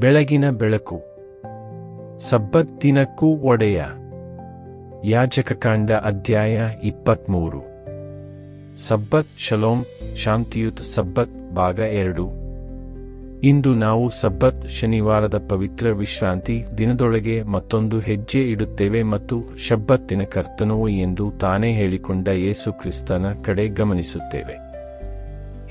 ಬೆಳಗಿನ ಬೆಳಕು. ಸಬ್ಬತ್ ದಿನಕ್ಕೂ ಒಡೆಯ. ಯಾಜಕಕಾಂಡ ಅಧ್ಯಾಯ ಇಪ್ಪತ್ಮೂರು. ಸಬ್ಬತ್ ಶಲೋಮ್, ಶಾಂತಿಯುತ ಸಬ್ಬತ್ ಭಾಗ ಎರಡು. ಇಂದು ನಾವು ಸಬ್ಬತ್ ಶನಿವಾರದ ಪವಿತ್ರ ವಿಶ್ರಾಂತಿ ದಿನದೊಳಗೆ ಮತ್ತೊಂದು ಹೆಜ್ಜೆ ಇಡುತ್ತೇವೆ ಮತ್ತು ಶಬ್ಬತ್ತಿನ ಕರ್ತನವು ಎಂದು ತಾನೇ ಹೇಳಿಕೊಂಡ ಯೇಸು ಕ್ರಿಸ್ತನ ಕಡೆ ಗಮನಿಸುತ್ತೇವೆ.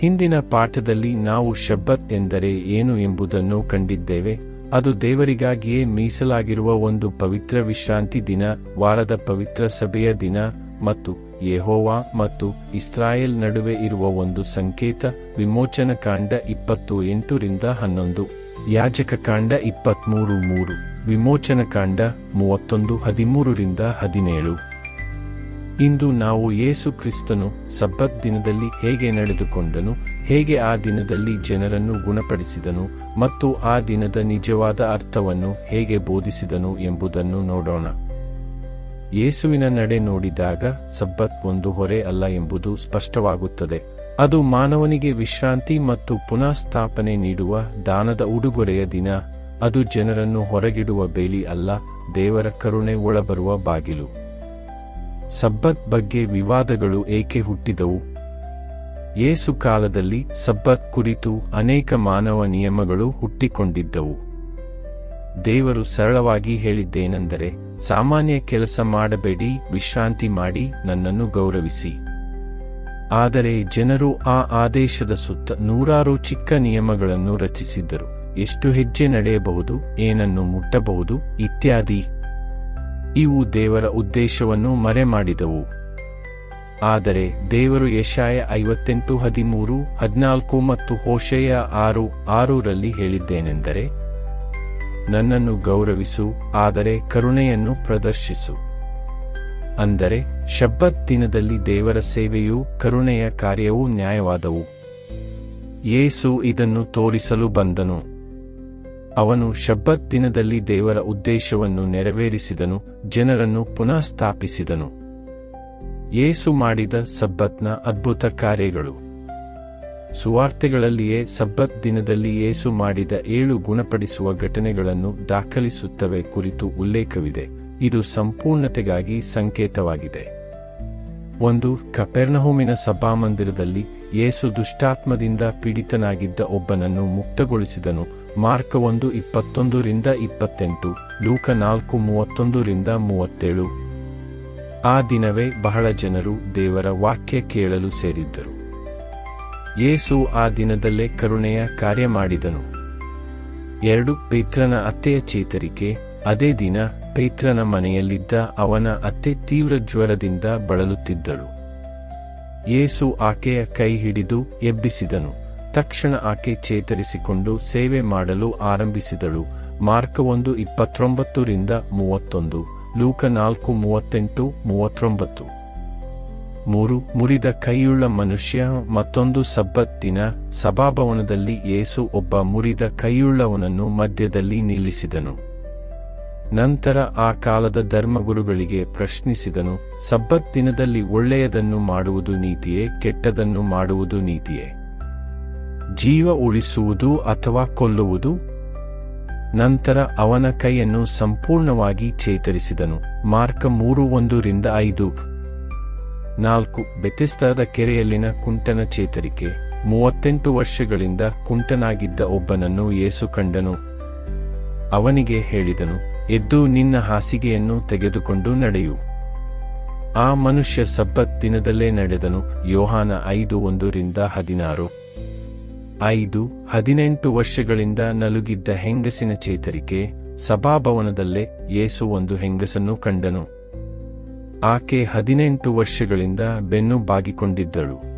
ಹಿಂದಿನ ಪಾಠದಲ್ಲಿ ನಾವು ಶಬ್ಬತ್ ಎಂದರೆ ಏನು ಎಂಬುದನ್ನು ಕಂಡಿದ್ದೇವೆ, ಅದು ದೇವರಿಗಾಗಿಯೇ ಮೀಸಲಾಗಿರುವ ಒಂದು ಪವಿತ್ರ ವಿಶ್ರಾಂತಿ ದಿನ, ವಾರದ ಪವಿತ್ರ ಸಭೆಯ ದಿನ, ಮತ್ತು ಯೆಹೋವಾ ಮತ್ತು ಇಸ್ರಾಯೇಲ್ ನಡುವೆ ಇರುವ ಒಂದು ಸಂಕೇತ, ವಿಮೋಚನ ಕಾಂಡ ಇಪ್ಪತ್ತು ಎಂಟರಿಂದ ಹನ್ನೊಂದು. ಯಾಜಕ ಕಾಂಡ ಇಪ್ಪತ್ಮೂರು ಮೂರು, ವಿಮೋಚನ ಕಾಂಡ ಮೂವತ್ತೊಂದು ಹದಿಮೂರರಿಂದ ಹದಿನೇಳು. ಇಂದು ನಾವು ಯೇಸು ಕ್ರಿಸ್ತನು ಸಬ್ಬತ್ ದಿನದಲ್ಲಿ ಹೇಗೆ ನಡೆದುಕೊಂಡನು, ಹೇಗೆ ಆ ದಿನದಲ್ಲಿ ಜನರನ್ನು ಗುಣಪಡಿಸಿದನು ಮತ್ತು ಆ ದಿನದ ನಿಜವಾದ ಅರ್ಥವನ್ನು ಹೇಗೆ ಬೋಧಿಸಿದನು ಎಂಬುದನ್ನು ನೋಡೋಣ. ಯೇಸುವಿನ ನಡೆ ನೋಡಿದಾಗ ಸಬ್ಬತ್ ಒಂದು ಹೊರೆ ಅಲ್ಲ ಎಂಬುದು ಸ್ಪಷ್ಟವಾಗುತ್ತದೆ. ಅದು ಮಾನವನಿಗೆ ವಿಶ್ರಾಂತಿ ಮತ್ತು ಪುನಃಸ್ಥಾಪನೆ ನೀಡುವ ದಾನದ ಉಡುಗೊರೆಯ ದಿನ, ಅದು ಜನರನ್ನು ಹೊರಗಿಡುವ ಬೇಲಿ ಅಲ್ಲ, ದೇವರ ಕರುಣೆ ಒಳಬರುವ ಬಾಗಿಲು. ಸಬ್ಬತ್ ಬಗ್ಗೆ ವಿವಾದಗಳು ಏಕೆ ಹುಟ್ಟಿದವು? ಯೇಸು ಕಾಲದಲ್ಲಿ ಸಬ್ಬತ್ ಕುರಿತು ಅನೇಕ ಮಾನವ ನಿಯಮಗಳು ಹುಟ್ಟಿಕೊಂಡಿದ್ದವು. ದೇವರು ಸರಳವಾಗಿ ಹೇಳಿದ್ದೇನೆಂದರೆ, ಸಾಮಾನ್ಯ ಕೆಲಸ ಮಾಡಬೇಡಿ, ವಿಶ್ರಾಂತಿ ಮಾಡಿ, ನನ್ನನ್ನು ಗೌರವಿಸಿ. ಆದರೆ ಜನರು ಆ ಆದೇಶದ ಸುತ್ತ ನೂರಾರು ಚಿಕ್ಕ ನಿಯಮಗಳನ್ನು ರಚಿಸಿದ್ದರು. ಎಷ್ಟು ಹೆಜ್ಜೆ ನಡೆಯಬಹುದು, ಏನನ್ನು ಮುಟ್ಟಬಹುದು, ಇತ್ಯಾದಿ. ಇವು ದೇವರ ಉದ್ದೇಶವನ್ನು ಮರೆಮಾಡಿದವು. ಆದರೆ ದೇವರು ಯಶಾಯ ಐವತ್ತೆಂಟು ಹದಿಮೂರು, ಹದಿನಾಲ್ಕು ಮತ್ತು ಹೋಶೆಯ ಆರು, ಆರೂರಲ್ಲಿ ಹೇಳಿದ್ದೇನೆಂದರೆ, ನನ್ನನ್ನು ಗೌರವಿಸು, ಆದರೆ ಕರುಣೆಯನ್ನು ಪ್ರದರ್ಶಿಸು. ಅಂದರೆ ಶಬ್ಬತ್ ದಿನದಲ್ಲಿ ದೇವರ ಸೇವೆಯು ಕರುಣೆಯ ಕಾರ್ಯವೂ ನ್ಯಾಯವಾದವು. ಯೇಸು ಇದನ್ನು ತೋರಿಸಲು ಬಂದನು. ಅವನು ಶಬ್ಬತ್ ದಿನದಲ್ಲಿ ದೇವರ ಉದ್ದೇಶವನ್ನು ನೆರವೇರಿಸಿದನು, ಜನರನ್ನು ಪುನಃ ಸ್ಥಾಪಿಸಿದನು. ಯೇಸು ಮಾಡಿದ ಸಬ್ಬತ್ನ ಅದ್ಭುತ ಕಾರ್ಯಗಳು. ಸುವಾರ್ತೆಗಳಲ್ಲಿಯೇ ಸಬ್ಬತ್ ದಿನದಲ್ಲಿ ಯೇಸು ಮಾಡಿದ ಏಳು ಗುಣಪಡಿಸುವ ಘಟನೆಗಳನ್ನು ದಾಖಲಿಸುತ್ತವೆ ಕುರಿತು ಉಲ್ಲೇಖವಿದೆ. ಇದು ಸಂಪೂರ್ಣತೆಗಾಗಿ ಸಂಕೇತವಾಗಿದೆ. ಒಂದು, ಕಪೆರ್ನಹೋಮಿನ ಸಭಾಮಂದಿರದಲ್ಲಿ ಯೇಸು ದುಷ್ಟಾತ್ಮದಿಂದ ಪೀಡಿತನಾಗಿದ್ದ ಒಬ್ಬನನ್ನು ಮುಕ್ತಗೊಳಿಸಿದನು. ಮಾರ್ಕ ಒಂದು ಇಪ್ಪತ್ತೊಂದರಿಂದ ಇಪ್ಪತ್ತೆಂಟು, ಲೂಕ ನಾಲ್ಕು ಮೂವತ್ತೊಂದರಿಂದ ಮೂವತ್ತೇಳು. ಆ ದಿನವೇ ಬಹಳ ಜನರು ದೇವರ ವಾಕ್ಯ ಕೇಳಲು ಸೇರಿದ್ದರು. ಯೇಸು ಆ ದಿನದಲ್ಲೇ ಕರುಣೆಯ ಕಾರ್ಯ ಮಾಡಿದನು. ಎರಡು, ಪೈತ್ರನ ಅತ್ತೆಯ ಚೇತರಿಕೆ, ಅದೇ ದಿನ ಪೇತ್ರನ ಮನೆಯಲ್ಲಿದ್ದ ಅವನ ಅತ್ತೆ ತೀವ್ರ ಜ್ವರದಿಂದ ಬಳಲುತ್ತಿದ್ದಳು. ಯೇಸು ಆಕೆಯ ಕೈ ಹಿಡಿದು ಎಬ್ಬಿಸಿದನು. ತಕ್ಷಣ ಆಕೆ ಚೇತರಿಸಿಕೊಂಡು ಸೇವೆ ಮಾಡಲು ಆರಂಭಿಸಿದಳು. ಮಾರ್ಕ ಒಂದು ಇಪ್ಪತ್ತೊಂಬತ್ತರಿಂದ ಮೂವತ್ತೊಂದು, ಲೂಕ ನಾಲ್ಕು ಮೂವತ್ತೆಂಟು ಮೂವತ್ತೊಂಬತ್ತು. ಮೂರು, ಮುರಿದ ಕೈಯುಳ್ಳ ಮನುಷ್ಯ, ಮತ್ತೊಂದು ಸಬ್ಬತ್ತಿನ ಸಭಾಭವನದಲ್ಲಿ ಯೇಸು ಒಬ್ಬ ಮುರಿದ ಕೈಯುಳ್ಳವನನ್ನು ಮಧ್ಯದಲ್ಲಿ ನಿಲ್ಲಿಸಿದನು. ನಂತರ ಆ ಕಾಲದ ಧರ್ಮಗುರುಗಳಿಗೆ ಪ್ರಶ್ನಿಸಿದನು, ಸಬ್ಬತ್ ದಿನದಲ್ಲಿ ಒಳ್ಳೆಯದನ್ನು ಮಾಡುವುದು ನೀತಿಯೇ, ಕೆಟ್ಟದನ್ನು ಮಾಡುವುದು ನೀತಿಯೇ? ಜೀವ ಉಳಿಸುವುದು ಅಥವಾ ಕೊಲ್ಲುವುದು? ನಂತರ ಅವನ ಕೈಯನ್ನು ಸಂಪೂರ್ಣವಾಗಿ ಚೇತರಿಸಿದನು. ಮಾರ್ಕ ಮೂರು ಒಂದರಿಂದ ಐದು. ನಾಲ್ಕು. ಬೆತೆಸ್ತಾದ ಕೆರೆಯಲ್ಲಿನ ಕುಂಟನ ಚೇತರಿಕೆ. ಮೂವತ್ತೆಂಟು ವರ್ಷಗಳಿಂದ ಕುಂಟನಾಗಿದ್ದ ಒಬ್ಬನನ್ನು ಏಸು ಕಂಡನು. ಅವನಿಗೆ ಹೇಳಿದನು, ಎದ್ದು ನಿನ್ನ ಹಾಸಿಗೆಯನ್ನು ತೆಗೆದುಕೊಂಡು ನಡೆಯು. ಆ ಮನುಷ್ಯ ಸಬ್ಬತ್ ದಿನದಲ್ಲೇ ನಡೆದನು. ಯೋಹಾನ ಐದು ಒಂದರಿಂದ ಹದಿನಾರು. ಐದು, ಹದಿನೆಂಟು ವರ್ಷಗಳಿಂದ ನಲುಗಿದ್ದ ಹೆಂಗಸಿನ ಚೇತರಿಕೆ, ಸಭಾಭವನದಲ್ಲೇ ಯೇಸು ಒಂದು ಹೆಂಗಸನ್ನು ಕಂಡನು. ಆಕೆ ಹದಿನೆಂಟು ವರ್ಷಗಳಿಂದ ಬೆನ್ನು ಬಾಗಿಕೊಂಡಿದ್ದಳು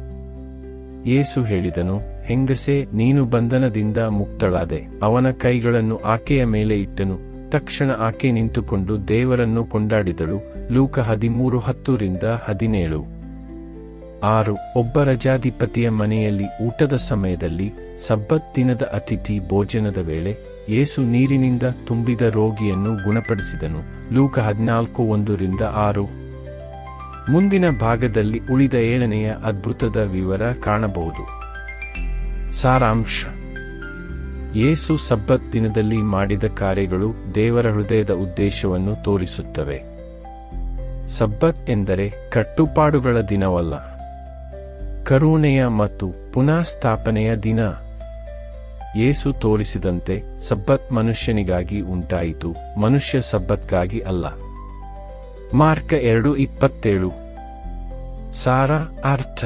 ಯೇಸು ಹೇಳಿದನು, ಹೆಂಗಸೆ, ನೀನು ಬಂಧನದಿಂದ ಮುಕ್ತಳಾದೆ. ಅವನ ಕೈಗಳನ್ನು ಆಕೆಯ ಮೇಲೆ ಇಟ್ಟನು. ತಕ್ಷಣ ಆಕೆ ನಿಂತುಕೊಂಡು ದೇವರನ್ನು ಕೊಂಡಾಡಿದಳು. ಲೂಕ ಹದಿಮೂರು ಹತ್ತರಿಂದ ಹದಿನೇಳು. ಆರು ಒಬ್ಬ ರಜಾಧಿಪತಿಯ ಮನೆಯಲ್ಲಿ ಊಟದ ಸಮಯದಲ್ಲಿ ಸಬ್ಬತ್ ದಿನದ ಅತಿಥಿ ಭೋಜನದ ವೇಳೆ ಯೇಸು ನೀರಿನಿಂದ ತುಂಬಿದ ರೋಗಿಯನ್ನು ಗುಣಪಡಿಸಿದನು. ಲೂಕ ಹದಿನಾಲ್ಕು, ಒಂದರಿಂದ ಆರು. ಮುಂದಿನ ಭಾಗದಲ್ಲಿ ಉಳಿದ ಏಳನೆಯ ಅದ್ಭುತದ ವಿವರ ಕಾಣಬಹುದು. ಸಾರಾಂಶ. ಯೇಸು ಸಬ್ಬತ್ ದಿನದಲ್ಲಿ ಮಾಡಿದ ಕಾರ್ಯಗಳು ದೇವರ ಹೃದಯದ ಉದ್ದೇಶವನ್ನು ತೋರಿಸುತ್ತವೆ. ಸಬ್ಬತ್ ಎಂದರೆ ಕಟ್ಟುಪಾಡುಗಳ ದಿನವಲ್ಲ. ಕರುಣೆಯ ಮತ್ತು ಪುನಃಸ್ಥಾಪನೆಯ ದಿನ. ಯೇಸು ತೋರಿಸಿದಂತೆ ಸಬ್ಬತ್ ಮನುಷ್ಯನಿಗಾಗಿ ಉಂಟಾಯಿತು, ಮನುಷ್ಯ ಸಬ್ಬತ್ಗಾಗಿ ಅಲ್ಲ. ಮಾರ್ಕ ಎರಡು ಇಪ್ಪತ್ತೇಳು. ಸಾರ ಅರ್ಥ.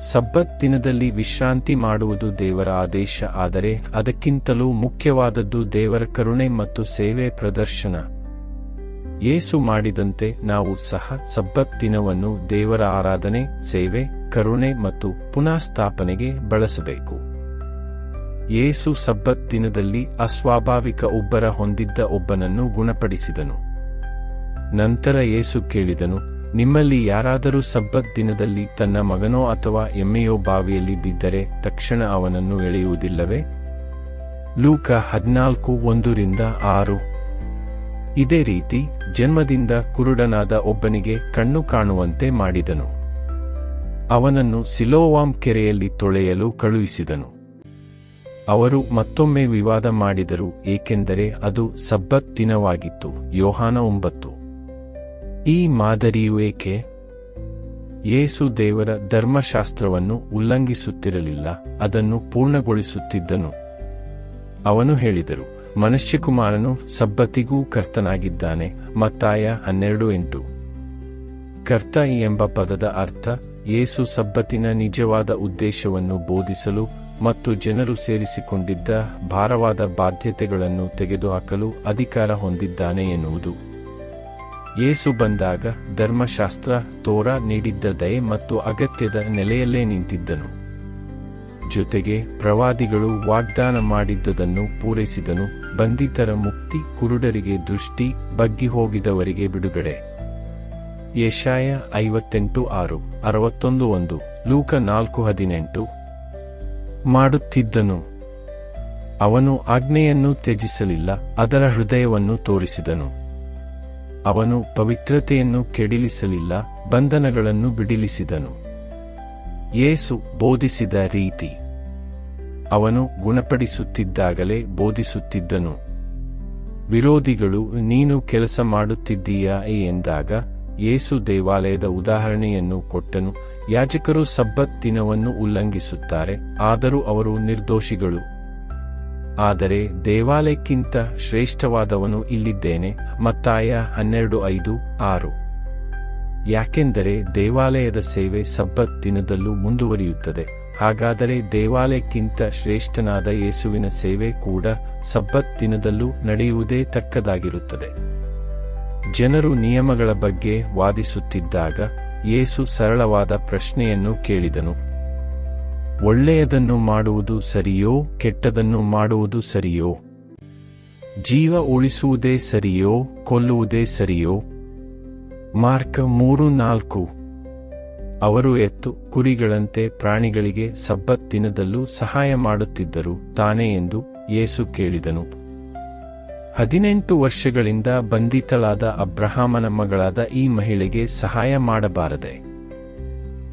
ಸಬ್ಬತ್ ದಿನದಲ್ಲಿ ವಿಶ್ರಾಂತಿ ಮಾಡುವುದು ದೇವರ ಆದೇಶ, ಆದರೆ ಅದಕ್ಕಿಂತಲೂ ಮುಖ್ಯವಾದದ್ದು ದೇವರ ಕರುಣೆ ಮತ್ತು ಸೇವೆ ಪ್ರದರ್ಶನ. ಯೇಸು ಮಾಡಿದಂತೆ ನಾವು ಸಹ ಸಬ್ಬತ್ ದಿನವನ್ನು ದೇವರ ಆರಾಧನೆ, ಸೇವೆ, ಕರುಣೆ ಮತ್ತು ಪುನಃಸ್ಥಾಪನೆಗೆ ಬಳಸಬೇಕು. ಯೇಸು ಸಬ್ಬತ್ ದಿನದಲ್ಲಿ ಅಸ್ವಾಭಾವಿಕ ಒಬ್ಬರ ಹೊಂದಿದ್ದ ಒಬ್ಬನನ್ನು ಗುಣಪಡಿಸಿದನು. ನಂತರ ಯೇಸು ಕೇಳಿದನು, ನಿಮ್ಮಲ್ಲಿ ಯಾರಾದರೂ ಸಬ್ಬತ್ ದಿನದಲ್ಲಿ ತನ್ನ ಮಗನೋ ಅಥವಾ ಎಮ್ಮೆಯೋ ಬಾವಿಯಲ್ಲಿ ಬಿದ್ದರೆ ತಕ್ಷಣ ಅವನನ್ನು ಎಳೆಯುವುದಿಲ್ಲವೇ? ಲೂಕ ಹದಿನಾಲ್ಕು ಒಂದರಿಂದ ಆರು ಇದೇ ರೀತಿ ಜನ್ಮದಿಂದ ಕುರುಡನಾದ ಒಬ್ಬನಿಗೆ ಕಣ್ಣು ಕಾಣುವಂತೆ ಮಾಡಿದನು. ಅವನನ್ನು ಸಿಲೋವಾಮ್ ಕೆರೆಯಲ್ಲಿ ತೊಳೆಯಲು ಕಳುಹಿಸಿದನು. ಅವರು ಮತ್ತೊಮ್ಮೆ ವಿವಾದ ಮಾಡಿದರು, ಏಕೆಂದರೆ ಅದು ಸಬ್ಬತ್ ದಿನವಾಗಿತ್ತು, ಯೋಹಾನ ಒಂಬತ್ತು. ಈ ಮಾದರಿಯು ಏಕೆ? ಯೇಸು ದೇವರ ಧರ್ಮಶಾಸ್ತ್ರವನ್ನು ಉಲ್ಲಂಘಿಸುತ್ತಿರಲಿಲ್ಲ, ಅದನ್ನು ಪೂರ್ಣಗೊಳಿಸುತ್ತಿದ್ದನು. ಅವನು ಹೇಳಿದರು ಮನುಷ್ಯಕುಮಾರನು ಸಬ್ಬತ್ತಿಗೂ ಕರ್ತನಾಗಿದ್ದಾನೆ. ಮತ್ತಾಯ ಹನ್ನೆರಡು ಎಂಟು. ಕರ್ತ ಎಂಬ ಪದದ ಅರ್ಥ ಯೇಸು ಸಬ್ಬತ್ತಿನ ನಿಜವಾದ ಉದ್ದೇಶವನ್ನು ಬೋಧಿಸಲು ಮತ್ತು ಜನರು ಸೇರಿಸಿಕೊಂಡಿದ್ದ ಭಾರವಾದ ಬಾಧ್ಯತೆಗಳನ್ನು ತೆಗೆದುಹಾಕಲು ಅಧಿಕಾರ ಹೊಂದಿದ್ದಾನೆ ಎನ್ನುವುದು. ಯೇಸು ಬಂದಾಗ ಧರ್ಮಶಾಸ್ತ್ರ, ತೋರ ನೀಡಿದ್ದ ದಯೆ ಮತ್ತು ಅಗತ್ಯದ ನೆಲೆಯಲ್ಲೇ ನಿಂತಿದ್ದನು. ಜೊತೆಗೆ ಪ್ರವಾದಿಗಳು ವಾಗ್ದಾನ ಮಾಡಿದ್ದುದನ್ನು ಪೂರೈಸಿದನು. ಬಂಧಿತರ ಮುಕ್ತಿ ಕುರುಡರಿಗೆ ದೃಷ್ಟಿ ಬಗ್ಗಿ ಹೋಗಿದವರಿಗೆ ಬಿಡುಗಡೆ. ಯಶಾಯ ಐವತ್ತೆಂಟು ಆರು, ಅರವತ್ತೊಂದು ಒಂದು, ಲೂಕ ನಾಲ್ಕು ಹದಿನೆಂಟು. ಮಾಡುತ್ತಿದ್ದನು. ಅವನು ಆಜ್ಞೆಯನ್ನು ತ್ಯಜಿಸಲಿಲ್ಲ, ಅದರ ಹೃದಯವನ್ನು ತೋರಿಸಿದನು. ಅವನು ಪವಿತ್ರತೆಯನ್ನು ಕೆಡಿಲಿಸಲಿಲ್ಲ, ಬಂಧನಗಳನ್ನು ಬಿಡಿಲಿಸಿದನು. ಯೇಸು ಬೋಧಿಸಿದ ರೀತಿ. ಅವನು ಗುಣಪಡಿಸುತ್ತಿದ್ದಾಗಲೇ ಬೋಧಿಸುತ್ತಿದ್ದನು. ವಿರೋಧಿಗಳು, ನೀನು ಕೆಲಸ ಮಾಡುತ್ತಿದ್ದೀಯಾ ಎಂದಾಗ ಯೇಸು ದೇವಾಲಯದ ಉದಾಹರಣೆಯನ್ನು ಕೊಟ್ಟನು. ಯಾಜಕರು ಸಬ್ಬತ್ ದಿನವನ್ನು ಉಲ್ಲಂಘಿಸುತ್ತಾರೆ, ಆದರೂ ಅವರು ನಿರ್ದೋಷಿಗಳು. ಆದರೆ ದೇವಾಲಯಕ್ಕಿಂತ ಶ್ರೇಷ್ಠವಾದವನು ಇಲ್ಲಿದ್ದೇನೆ. ಮತ್ತಾಯ ಹನ್ನೆರಡು ಐದು ಆರು. ಯಾಕೆಂದರೆ ದೇವಾಲಯದ ಸೇವೆ ಸಬ್ಬತ್ ದಿನದಲ್ಲೂ ಮುಂದುವರಿಯುತ್ತದೆ. ಹಾಗಾದರೆ ದೇವಾಲಯಕ್ಕಿಂತ ಶ್ರೇಷ್ಠನಾದ ಯೇಸುವಿನ ಸೇವೆ ಕೂಡ ಸಬ್ಬತ್ ದಿನದಲ್ಲೂ ನಡೆಯುವುದೇ ತಕ್ಕದಾಗಿರುತ್ತದೆ. ಜನರು ನಿಯಮಗಳ ಬಗ್ಗೆ ವಾದಿಸುತ್ತಿದ್ದಾಗ ಯೇಸು ಸರಳವಾದ ಪ್ರಶ್ನೆಯನ್ನು ಕೇಳಿದನು. ಒಳ್ಳೆಯದನ್ನು ಮಾಡುವುದು ಸರಿಯೋ, ಕೆಟ್ಟದನ್ನು ಮಾಡುವುದು ಸರಿಯೋ? ಜೀವ ಉಳಿಸುವುದೇ ಸರಿಯೋ, ಕೊಲ್ಲುವುದೇ ಸರಿಯೋ? ಮಾರ್ಕ ಮೂರು ನಾಲ್ಕು. ಅವರು ಎತ್ತು, ಕುರಿಗಳಂತೆ ಪ್ರಾಣಿಗಳಿಗೆ ಸಬ್ಬತ್ ದಿನದಲ್ಲೂ ಸಹಾಯ ಮಾಡುತ್ತಿದ್ದರು ತಾನೇ ಎಂದು ಯೇಸು ಕೇಳಿದನು. ಹದಿನೆಂಟು ವರ್ಷಗಳಿಂದ ಬಂಧಿತಳಾದ ಅಬ್ರಹಾಮನ ಮಗಳಾದ ಈ ಮಹಿಳೆಗೆ ಸಹಾಯ ಮಾಡಬಾರದೆ.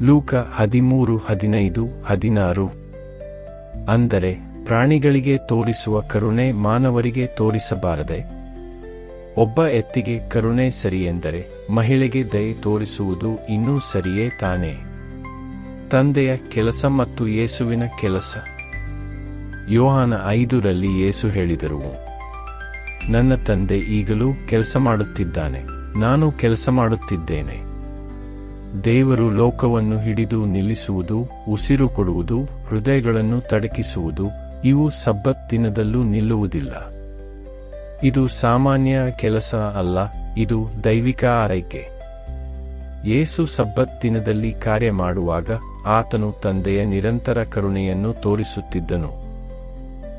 ಲೂಕ ಹದಿಮೂರು, ಹದಿನೈದು, ಹದಿನಾರು. ಅಂದರೆ ಪ್ರಾಣಿಗಳಿಗೆ ತೋರಿಸುವ ಕರುಣೆ ಮಾನವರಿಗೆ ತೋರಿಸಬಾರದೆ. ಒಬ್ಬ ಎತ್ತಿಗೆ ಕರುಣೆ ಸರಿಯೆಂದರೆ ಮಹಿಳೆಗೆ ದಯೆ ತೋರಿಸುವುದು ಇನ್ನೂ ಸರಿಯೇ ತಾನೇ. ತಂದೆಯ ಕೆಲಸ ಮತ್ತು ಯೇಸುವಿನ ಕೆಲಸ. ಯೋಹಾನ ಐದುರಲ್ಲಿ ಯೇಸು ಹೇಳಿದರು, ನನ್ನ ತಂದೆ ಈಗಲೂ ಕೆಲಸ ಮಾಡುತ್ತಿದ್ದಾನೆ, ನಾನು ಕೆಲಸ ಮಾಡುತ್ತಿದ್ದೇನೆ. ದೇವರು ಲೋಕವನ್ನು ಹಿಡಿದು ನಿಲ್ಲಿಸುವುದು, ಉಸಿರು ಕೊಡುವುದು, ಹೃದಯಗಳನ್ನು ತಡಕಿಸುವುದು, ಇವು ಸಬ್ಬತ್ ದಿನದಲ್ಲೂ ನಿಲ್ಲುವುದಿಲ್ಲ. ಇದು ಸಾಮಾನ್ಯ ಕೆಲಸ ಅಲ್ಲ, ಇದು ದೈವಿಕ ಆರೈಕೆ. ಯೇಸು ಸಬ್ಬತ್ ದಿನದಲ್ಲಿ ಕಾರ್ಯ ಮಾಡುವಾಗ ಆತನು ತಂದೆಯ ನಿರಂತರ ಕರುಣೆಯನ್ನು ತೋರಿಸುತ್ತಿದ್ದನು.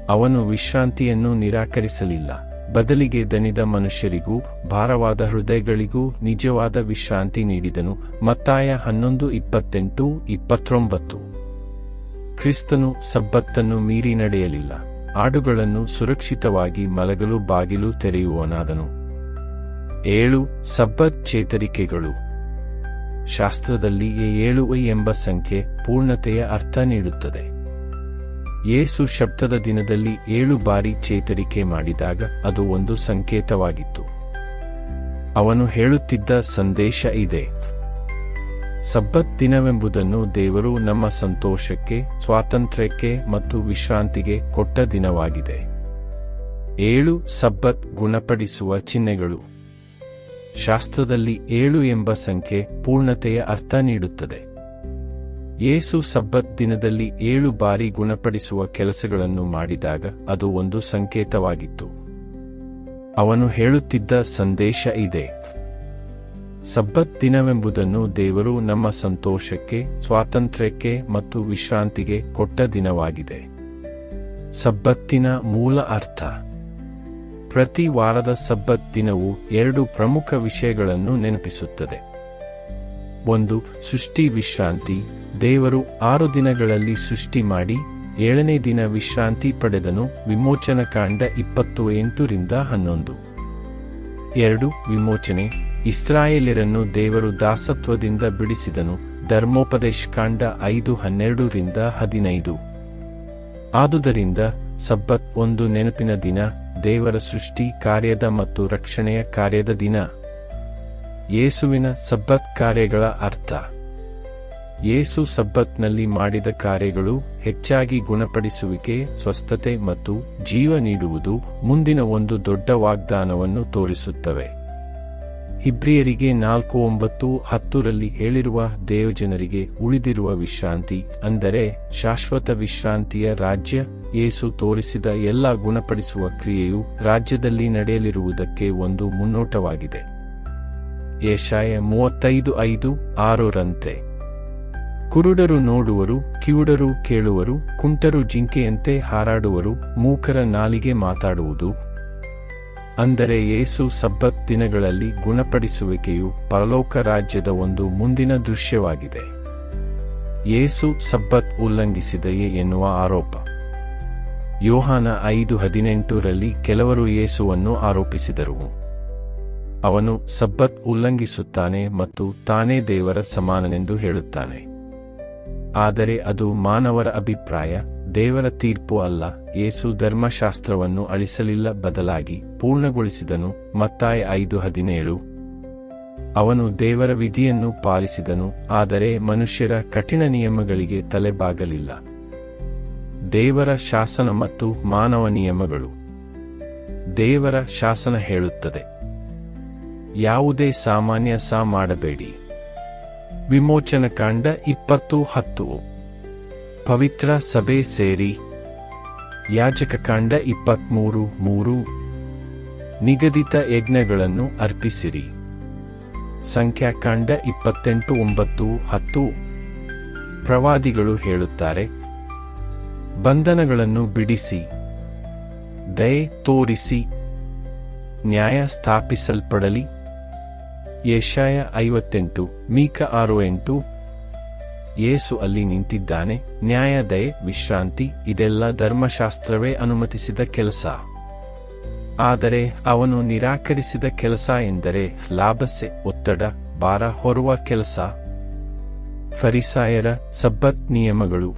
ಅವನು ವಿಶ್ರಾಂತಿಯನ್ನು ನಿರಾಕರಿಸಲಿಲ್ಲ. ಬದಲಿಗೆ ದನಿದ ಮನುಷ್ಯರಿಗೂ, ಭಾರವಾದ ಹೃದಯಗಳಿಗೂ ನಿಜವಾದ ವಿಶ್ರಾಂತಿ ನೀಡಿದನು. ಮತ್ತಾಯ ಹನ್ನೊಂದು ಇಪ್ಪತ್ತೆಂಟು ಇಪ್ಪತ್ತೊಂಬತ್ತು. ಕ್ರಿಸ್ತನು ಸಬ್ಬತ್ತನ್ನು ಮೀರಿ ನಡೆಯಲಿಲ್ಲ. ಆಡುಗಳನ್ನು ಸುರಕ್ಷಿತವಾಗಿ ಮಲಗಲು ಬಾಗಿಲು ತೆರೆಯುವನಾದನು ಏಳು ಸಬ್ಬತ್ ಚೇತರಿಕೆಗಳು. ಶಾಸ್ತ್ರದಲ್ಲಿ ಏಳು ಎಂಬ ಸಂಖ್ಯೆ ಪೂರ್ಣತೆಯ ಅರ್ಥ ನೀಡುತ್ತದೆ. ಯೇಸು ಶಬ್ದದ ದಿನದಲ್ಲಿ ಏಳು ಬಾರಿ ಚೇತರಿಕೆ ಮಾಡಿದಾಗ ಅದು ಒಂದು ಸಂಕೇತವಾಗಿತ್ತು. ಅವನು ಹೇಳುತ್ತಿದ್ದ ಸಂದೇಶ ಇದೆ. ಸಬ್ಬತ್ ದಿನವೆಂಬುದನ್ನು ದೇವರು ನಮ್ಮ ಸಂತೋಷಕ್ಕೆ, ಸ್ವಾತಂತ್ರ್ಯಕ್ಕೆ ಮತ್ತು ವಿಶ್ರಾಂತಿಗೆ ಕೊಟ್ಟ ದಿನವಾಗಿದೆ. ಏಳು ಸಬ್ಬತ್ ಗುಣಪಡಿಸುವ ಚಿಹ್ನೆಗಳು. ಶಾಸ್ತ್ರದಲ್ಲಿ ಏಳು ಎಂಬ ಸಂಖ್ಯೆ ಪೂರ್ಣತೆಯ ಅರ್ಥ ನೀಡುತ್ತದೆ. ಯೇಸು ಸಬ್ಬತ್ ದಿನದಲ್ಲಿ ಏಳು ಬಾರಿ ಗುಣಪಡಿಸುವ ಕೆಲಸಗಳನ್ನು ಮಾಡಿದಾಗ ಅದು ಒಂದು ಸಂಕೇತವಾಗಿತ್ತು. ಅವನು ಹೇಳುತ್ತಿದ್ದ ಸಂದೇಶ ಇದೆ. ಸಬ್ಬತ್ ದಿನವೆಂಬುದನ್ನು ದೇವರು ನಮ್ಮ ಸಂತೋಷಕ್ಕೆ, ಸ್ವಾತಂತ್ರ್ಯಕ್ಕೆ ಮತ್ತು ವಿಶ್ರಾಂತಿಗೆ ಕೊಟ್ಟ ದಿನವಾಗಿದೆ. ಸಬ್ಬತ್ತಿನ ಮೂಲ ಅರ್ಥ. ಪ್ರತಿ ವಾರದ ಸಬ್ಬತ್ ದಿನವು ಎರಡು ಪ್ರಮುಖ ವಿಷಯಗಳನ್ನು ನೆನಪಿಸುತ್ತದೆ. ಒಂದು, ಸೃಷ್ಟಿ ವಿಶ್ರಾಂತಿ. ದೇವರು ಆರು ದಿನಗಳಲ್ಲಿ ಸೃಷ್ಟಿ ಮಾಡಿ, ಏಳನೇ ದಿನ ವಿಶ್ರಾಂತಿ ಪಡೆದನು, ವಿಮೋಚನಕಾಂಡ ಇಪ್ಪತ್ತು ಎಂಟರಿಂದ ಹನ್ನೊಂದು. ಎರಡು, ವಿಮೋಚನೆ. ಇಸ್ರಾಯೇಲ್ಯರನ್ನು ದೇವರು ದಾಸತ್ವದಿಂದ ಬಿಡಿಸಿದನು. ಧರ್ಮೋಪದೇಶ್ ಕಾಂಡ ಐದು ಹನ್ನೆರಡರಿಂದ ಹದಿನೈದು. ಆದುದರಿಂದ ಸಬ್ಬತ್ ಒಂದು ನೆನಪಿನ ದಿನ, ದೇವರ ಸೃಷ್ಟಿ ಕಾರ್ಯದ ಮತ್ತು ರಕ್ಷಣೆಯ ಕಾರ್ಯದ ದಿನ. ಯೇಸುವಿನ ಸಬ್ಬತ್ ಕಾರ್ಯಗಳ ಅರ್ಥ. ಯೇಸು ಸಬ್ಬತ್ನಲ್ಲಿ ಮಾಡಿದ ಕಾರ್ಯಗಳು ಹೆಚ್ಚಾಗಿ ಗುಣಪಡಿಸುವಿಕೆ, ಸ್ವಸ್ಥತೆ ಮತ್ತು ಜೀವ ನೀಡುವುದು ಮುಂದಿನ ಒಂದು ದೊಡ್ಡ ವಾಗ್ದಾನವನ್ನು ತೋರಿಸುತ್ತವೆ. ಹಿಬ್ರಿಯರಿಗೆ ನಾಲ್ಕು ಒಂಬತ್ತು ಹತ್ತುರಲ್ಲಿ ಹೇಳಿರುವ ದೇವಜನರಿಗೆ ಉಳಿದಿರುವ ವಿಶ್ರಾಂತಿ, ಅಂದರೆ ಶಾಶ್ವತ ವಿಶ್ರಾಂತಿಯ ರಾಜ್ಯ ಏಸು ತೋರಿಸಿದ ಎಲ್ಲ ಗುಣಪಡಿಸುವ ಕ್ರಿಯೆಯು ರಾಜ್ಯದಲ್ಲಿ ನಡೆಯಲಿರುವುದಕ್ಕೆ ಒಂದು ಮುನ್ನೋಟವಾಗಿದೆ. ಏಷಾಯ ಮೂವತ್ತೈದು ಐದು ಆರರಂತೆ. ಕುರುಡರು ನೋಡುವರು, ಕಿವುಡರು ಕೇಳುವರು, ಕುಂಟರು ಜಿಂಕೆಯಂತೆ ಹಾರಾಡುವರು, ಮೂಕರ ನಾಲಿಗೆ ಮಾತಾಡುವುದು ಅಂದರೆ ಯೇಸು ಸಬ್ಬತ್ ದಿನಗಳಲ್ಲಿ ಗುಣಪಡಿಸುವಿಕೆಯು ಪರಲೋಕ ರಾಜ್ಯದ ಒಂದು ಮುಂದಿನ ದೃಶ್ಯವಾಗಿದೆ. ಯೇಸು ಸಬ್ಬತ್ ಉಲ್ಲಂಘಿಸಿದೆಯೇ ಎನ್ನುವ ಆರೋಪ. ಯೋಹಾನ ಐದು ಹದಿನೆಂಟರಲ್ಲಿ ಕೆಲವರು ಯೇಸುವನ್ನು ಆರೋಪಿಸಿದರು. ಅವನು ಸಬ್ಬತ್ ಉಲ್ಲಂಘಿಸುತ್ತಾನೆ ಮತ್ತು ತಾನೇ ದೇವರ ಸಮಾನನೆಂದು ಹೇಳುತ್ತಾನೆ. ಆದರೆ ಅದು ಮಾನವರ ಅಭಿಪ್ರಾಯ ದೇವರ ತೀರ್ಪು ಅಲ್ಲ ಏಸು ಧರ್ಮಶಾಸ್ತ್ರವನ್ನು ಅಳಿಸಲಿಲ್ಲ, ಬದಲಾಗಿ ಪೂರ್ಣಗೊಳಿಸಿದನು, ಮತ್ತಾಯ ಐದು ಹದಿನೇಳು. ಅವನು ದೇವರ ವಿಧಿಯನ್ನು ಪಾಲಿಸಿದನು, ಆದರೆ ಮನುಷ್ಯರ ಕಠಿಣ ನಿಯಮಗಳಿಗೆ ತಲೆಬಾಗಲಿಲ್ಲ. ದೇವರ ಶಾಸನ ಮತ್ತು ಮಾನವ ನಿಯಮಗಳು. ದೇವರ ಶಾಸನ ಹೇಳುತ್ತದೆ, ಯಾವುದೇ ಸಾಮಾನ್ಯ ಸಾ ಮಾಡಬೇಡಿ. ವಿಮೋಚನಕಾಂಡ ಇಪ್ಪತ್ತು ಹತ್ತು. ಪವಿತ್ರ ಸಭೆ ಸೇರಿ. ಯಾಜಕಕಾಂಡ ಇಪ್ಪತ್ಮೂರು, ಮೂರು. ನಿಗದಿತ ಯಜ್ಞಗಳನ್ನು ಅರ್ಪಿಸಿರಿ. ಸಂಖ್ಯಾಕಾಂಡ ಇಪ್ಪತ್ತೆಂಟು, ಒಂಬತ್ತು, ಹತ್ತು. ಪ್ರವಾದಿಗಳು ಹೇಳುತ್ತಾರೆ, ಬಂಧನಗಳನ್ನು ಬಿಡಿಸಿ, ದಯೆ ತೋರಿಸಿ, ನ್ಯಾಯ ಸ್ಥಾಪಿಸಲ್ಪಡಲಿ. ಏಷಾಯ ಐವತ್ತೆಂಟು, ಮೀಕ ಆರು ಎಂಟು. ಯೇಸು ಅಲ್ಲಿ ನಿಂತಿದ್ದಾನೆ ನ್ಯಾಯ ದಯೆ ವಿಶ್ರಾಂತಿ, ಇದೆಲ್ಲ ಧರ್ಮಶಾಸ್ತ್ರವೇ ಅನುಮತಿಸಿದ ಕೆಲಸ. ಆದರೆ ಅವನು ನಿರಾಕರಿಸಿದ ಕೆಲಸ ಎಂದರೆ ಲಾಭಸೆ, ಒತ್ತಡ, ಭಾರ ಹೊರುವ ಕೆಲಸ. ಫರಿಸಾಯರ ಸಬ್ಬತ್ ನಿಯಮಗಳು.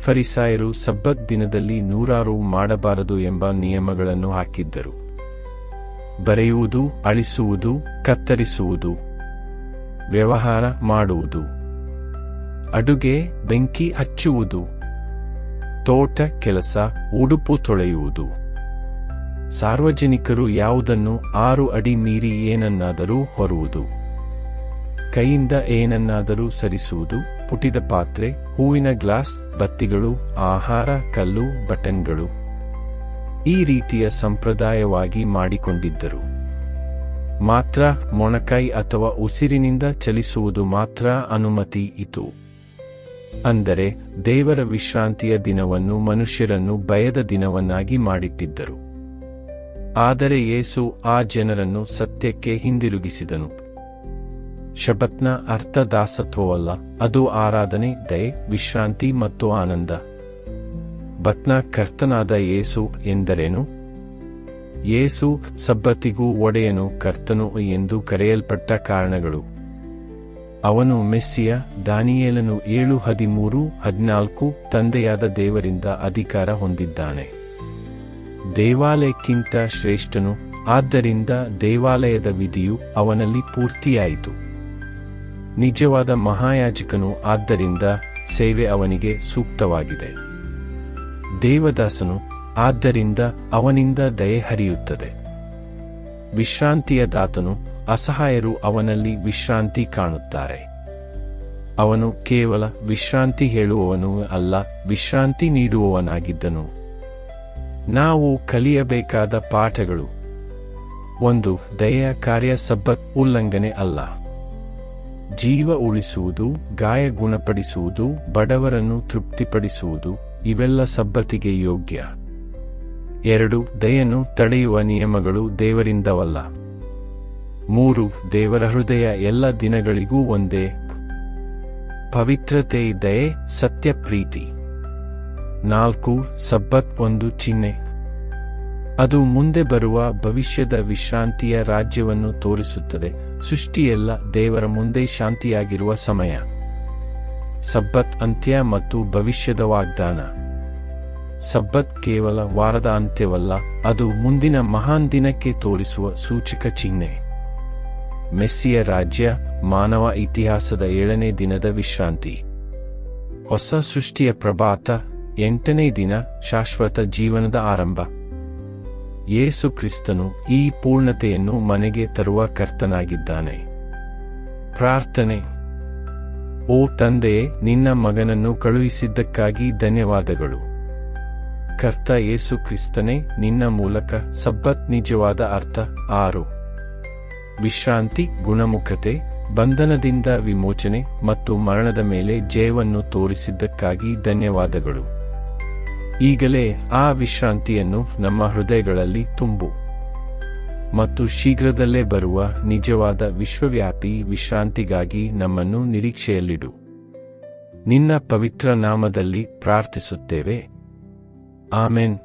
ಫರಿಸಾಯರು ಸಬ್ಬತ್ ದಿನದಲ್ಲಿ ನೂರಾರು ಮಾಡಬಾರದು ಎಂಬ ನಿಯಮಗಳನ್ನು ಹಾಕಿದ್ದರು. ಬರೆಯುವುದು, ಅಳಿಸುವುದು, ಕತ್ತರಿಸುವುದು. ವ್ಯವಹಾರ ಮಾಡುವುದು. ಅಡುಗೆ ಬೆಂಕಿ ಹಚ್ಚುವುದು. ತೋಟ ಕೆಲಸ ಉಡುಪು ತೊಳೆಯುವುದು. ಸಾರ್ವಜನಿಕರು ಯಾವುದನ್ನು ಆರು ಅಡಿ ಮೀರಿ ಏನನ್ನಾದರೂ ಹೊರುವುದು. ಕೈಯಿಂದ ಏನನ್ನಾದರೂ ಸರಿಸುವುದು, ಪುಟಿದ ಪಾತ್ರೆ, ಹೂವಿನ ಗ್ಲಾಸ್, ಬತ್ತಿಗಳು, ಆಹಾರ, ಕಲ್ಲು, ಬಟನ್ಗಳು. ಈ ರೀತಿಯ ಸಂಪ್ರದಾಯವಾಗಿ ಮಾಡಿಕೊಂಡಿದ್ದರು. ಮಾತ್ರ ಮೊಣಕೈ ಅಥವಾ ಉಸಿರಿನಿಂದ ಚಲಿಸುವುದು ಮಾತ್ರ ಅನುಮತಿ ಇತು ಅಂದರೆ ದೇವರ ವಿಶ್ರಾಂತಿಯ ದಿನವನ್ನು ಮನುಷ್ಯರನ್ನು ಭಯದ ದಿನವನ್ನಾಗಿ ಮಾಡಿಟ್ಟಿದ್ದರು. ಆದರೆ ಯೇಸು ಆ ಜನರನ್ನು ಸತ್ಯಕ್ಕೆ ಹಿಂದಿರುಗಿಸಿದನು. ಶಬತ್ನ ಅರ್ಥ ದಾಸತ್ವವಲ್ಲ, ಅದು ಆರಾಧನೆ, ದಯೆ, ವಿಶ್ರಾಂತಿ ಮತ್ತು ಆನಂದ. ಬತ್ನ ಕರ್ತನಾದ ಯೇಸು ಎಂದರೇನು? ಯೇಸು ಸಬ್ಬತ್ತಿಗೂ ಒಡೆಯನು ಕರ್ತನು ಎಂದು ಕರೆಯಲ್ಪಟ್ಟ ಕಾರಣಗಳು. ಅವನು ಮೆಸ್ಸಿಯ, ದಾನಿಯೇಲನು ಏಳು ಹದಿಮೂರು, ಹದಿನಾಲ್ಕು ತಂದೆಯಾದ ದೇವರಿಂದ ಅಧಿಕಾರ ಹೊಂದಿದ್ದಾನೆ. ದೇವಾಲಯಕ್ಕಿಂತ ಶ್ರೇಷ್ಠನು, ಆದ್ದರಿಂದ ದೇವಾಲಯದ ವಿಧಿಯು ಅವನಲ್ಲಿ ಪೂರ್ತಿಯಾಯಿತು. ನಿಜವಾದ ಮಹಾಯಾಜಕನು ಆದ್ದರಿಂದ ಸೇವೆ ಅವನಿಗೆ ಸೂಕ್ತವಾಗಿದೆ. ದೇವದಾಸನು, ಆದ್ದರಿಂದ ಅವನಿಂದ ದಯೆ ಹರಿಯುತ್ತದೆ. ವಿಶ್ರಾಂತಿಯ ದಾತನು ಅಸಹಾಯರು ಅವನಲ್ಲಿ ವಿಶ್ರಾಂತಿ ಕಾಣುತ್ತಾರೆ. ಅವನು ಕೇವಲ ವಿಶ್ರಾಂತಿ ಹೇಳುವವನು ಅಲ್ಲ, ವಿಶ್ರಾಂತಿ ನೀಡುವವನಾಗಿದ್ದನು. ನಾವು ಕಲಿಯಬೇಕಾದ ಪಾಠಗಳು. ಒಂದು, ದಯೆಯ ಕಾರ್ಯ ಸಬ್ಬತ್ ಉಲ್ಲಂಘನೆ ಅಲ್ಲ. ಜೀವ ಉಳಿಸುವುದು, ಗಾಯ ಗುಣಪಡಿಸುವುದು, ಬಡವರನ್ನು ತೃಪ್ತಿಪಡಿಸುವುದು, ಇವೆಲ್ಲ ಸಬ್ಬತಿಗೆ ಯೋಗ್ಯ. ಎರಡು, ದಯೆಯನ್ನು ತಡೆಯುವ ನಿಯಮಗಳು ದೇವರಿಂದವಲ್ಲ. ಮೂರು, ದೇವರ ಹೃದಯ ಎಲ್ಲ ದಿನಗಳಿಗೂ ಒಂದೇ. ಪವಿತ್ರತೆ ದಯೆ ಸತ್ಯ ಪ್ರೀತಿ. ನಾಲ್ಕು, ಸಬ್ಬತ್ ಒಂದು ಚಿಹ್ನೆ. ಅದು ಮುಂದೆ ಬರುವ ಭವಿಷ್ಯದ ವಿಶ್ರಾಂತಿಯ ರಾಜ್ಯವನ್ನು ತೋರಿಸುತ್ತದೆ. ಸೃಷ್ಟಿಯೆಲ್ಲ ದೇವರ ಮುಂದೆ ಶಾಂತಿಯಾಗಿರುವ ಸಮಯ. ಸಬ್ಬತ್ ಅಂತ್ಯ ಮತ್ತು ಭವಿಷ್ಯದ ವಾಗ್ದಾನ. ಸಬ್ಬತ್ ಕೇವಲ ವಾರದ ಅಂತ್ಯವಲ್ಲ, ಅದು ಮುಂದಿನ ಮಹಾನ್ ದಿನಕ್ಕೆ ತೋರಿಸುವ ಸೂಚಕ ಚಿಹ್ನೆ. ಮೆಸ್ಸಿಯ ರಾಜ್ಯ, ಮಾನವ ಇತಿಹಾಸದ ಏಳನೇ ದಿನದ ವಿಶ್ರಾಂತಿ. ಹೊಸ ಸೃಷ್ಟಿಯ ಪ್ರಭಾತ, ಎಂಟನೇ ದಿನ ಶಾಶ್ವತ ಜೀವನದ ಆರಂಭ. ಯೇಸು ಕ್ರಿಸ್ತನು ಈ ಪೂರ್ಣತೆಯನ್ನು ಮನೆಗೆ ತರುವ ಕರ್ತನಾಗಿದ್ದಾನೆ. ಪ್ರಾರ್ಥನೆ. ಓ ತಂದೆಯೇ, ನಿನ್ನ ಮಗನನ್ನು ಕಳುಹಿಸಿದ್ದಕ್ಕಾಗಿ ಧನ್ಯವಾದಗಳು. ಕರ್ತ ಯೇಸು ಕ್ರಿಸ್ತನೇ, ನಿನ್ನ ಮೂಲಕ ಸಬ್ಬತ್ ನಿಜವಾದ ಅರ್ಥ. ಆರು. ವಿಶ್ರಾಂತಿ, ಗುಣಮುಖತೆ, ಬಂಧನದಿಂದ ವಿಮೋಚನೆ ಮತ್ತು ಮರಣದ ಮೇಲೆ ಜಯವನ್ನು ತೋರಿಸಿದ್ದಕ್ಕಾಗಿ ಧನ್ಯವಾದಗಳು. ಈಗಲೇ ಆ ವಿಶ್ರಾಂತಿಯನ್ನು ನಮ್ಮ ಹೃದಯಗಳಲ್ಲಿ ತುಂಬು. ಮತ್ತು ಶೀಘ್ರದಲ್ಲೇ ಬರುವ ನಿಜವಾದ ವಿಶ್ವವ್ಯಾಪಿ ವಿಶ್ರಾಂತಿಗಾಗಿ ನಮ್ಮನ್ನು ನಿರೀಕ್ಷೆಯಲ್ಲಿಡು. ನಿನ್ನ ಪವಿತ್ರ ನಾಮದಲ್ಲಿ ಪ್ರಾರ್ಥಿಸುತ್ತೇವೆ. Amen.